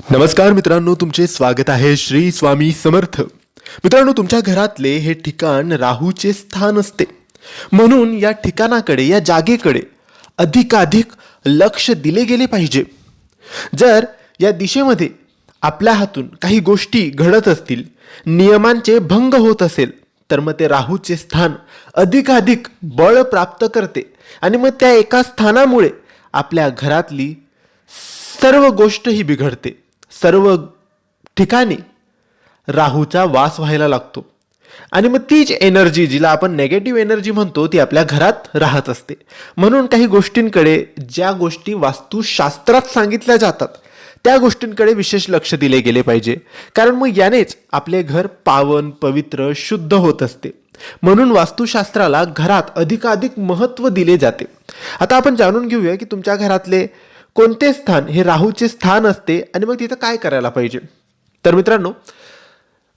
नमस्कार मित्रांनो तुमचे स्वागत आहे श्री स्वामी समर्थ. मित्रांनो तुमच्या घरातले हे ठिकाण राहूचे स्थान असते. म्हणून या ठिकाणाकडे या जागेकडे अधिकाधिक लक्ष दिले गेले पाहिजे. जर या दिशेमध्ये आपल्या हातून काही गोष्टी घडत असतील नियमांचे भंग होत असेल तर मग ते राहूचे स्थान अधिकाधिक बळ प्राप्त करते. आणि मग त्या एका स्थानामुळे आपल्या घरातली सर्व गोष्ट ही बिघडते. सर्व ठिकाणी राहूचा वास व्हायला लागतो. आणि मग तीच एनर्जी जिला आपण नेगेटिव्ह एनर्जी म्हणतो ती आपल्या घरात राहत असते. म्हणून काही गोष्टींकडे ज्या गोष्टी वास्तुशास्त्रात सांगितल्या जातात त्या गोष्टींकडे विशेष लक्ष दिले गेले पाहिजे. कारण मग यानेच आपले घर पावन पवित्र शुद्ध होत असते. म्हणून वास्तुशास्त्राला घरात अधिकाधिक महत्त्व दिले जाते. आता आपण जाणून घेऊया की तुमच्या घरातले कोणते स्थान हे राहूचे स्थान असते आणि मग तिथं काय करायला पाहिजे? तर मित्रांनो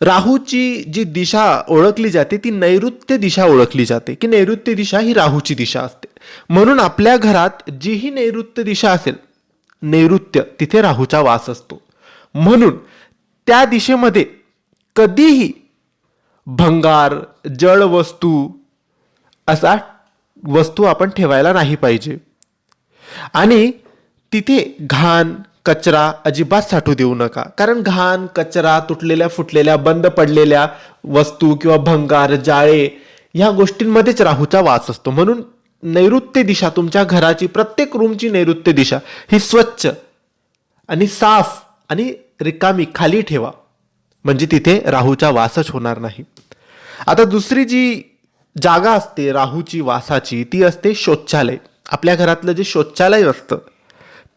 राहूची जी दिशा ओळखली जाते ती नैऋत्य दिशा ओळखली जाते की नैऋत्य दिशा ही राहूची दिशा असते. म्हणून आपल्या घरात जीही नैऋत्य दिशा असेल नैऋत्य तिथे राहूचा वास असतो. म्हणून त्या दिशेमध्ये कधीही भंगार जड वस्तू असा वस्तू आपण ठेवायला नाही पाहिजे. आणि तिथे घाण कचरा अजिबात साठू देऊ नका. कारण घाण कचरा तुटलेल्या फुटलेल्या बंद पडलेल्या वस्तू किंवा भंगार जाळे ह्या गोष्टींमध्येच राहूचा वास असतो. म्हणून नैऋत्य दिशा तुमच्या घराची प्रत्येक रूमची नैऋत्य दिशा ही स्वच्छ आणि साफ आणि रिकामी खाली ठेवा. म्हणजे तिथे राहूचा वासच होणार नाही. आता दुसरी जी जागा असते राहूची वासाची ती असते शौचालय. आपल्या घरातलं जे शौचालय असतं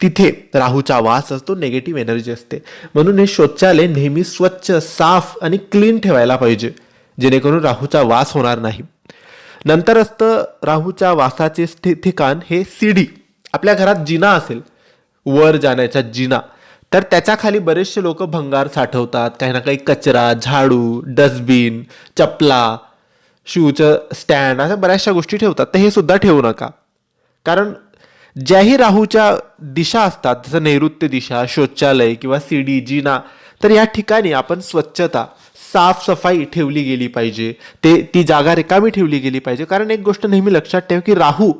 तिथे राहूचा वास असतो नेगेटिव्ह एनर्जी असते. म्हणून हे शौचालय नेहमी स्वच्छ साफ आणि क्लीन ठेवायला पाहिजे जेणेकरून राहूचा वास होणार नाही. नंतर असतं राहूच्या वासाचे ठिकाण हे सीडी आपल्या घरात जिना असेल वर जाण्याचा जिना तर त्याच्याखाली बरेचसे लोक भंगार साठवतात. काही ना काही कचरा झाडू डस्टबिन चपला शूचं स्टँड अशा बऱ्याचशा गोष्टी ठेवतात. तर हे सुद्धा ठेवू नका. कारण ज्याही राहूच्या दिशा असतात जसं नैऋत्य दिशा शौचालय किंवा सीडी जिना तर या ठिकाणी आपण स्वच्छता साफसफाई ठेवली गेली पाहिजे. ते ती जागा रिकामी ठेवली गेली पाहिजे. कारण एक गोष्ट नेहमी लक्षात ठेव की राहू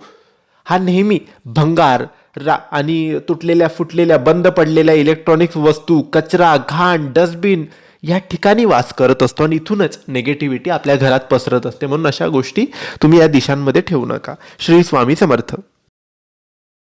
हा नेहमी भंगार रा आणि तुटलेल्या फुटलेल्या बंद पडलेल्या इलेक्ट्रॉनिक्स वस्तू कचरा घाण डस्टबिन या ठिकाणी वास करत असतो आणि इथूनच नेगेटिव्हिटी आपल्या घरात पसरत असते. म्हणून अशा गोष्टी तुम्ही या दिशांमध्ये ठेवू नका. श्री स्वामी समर्थ.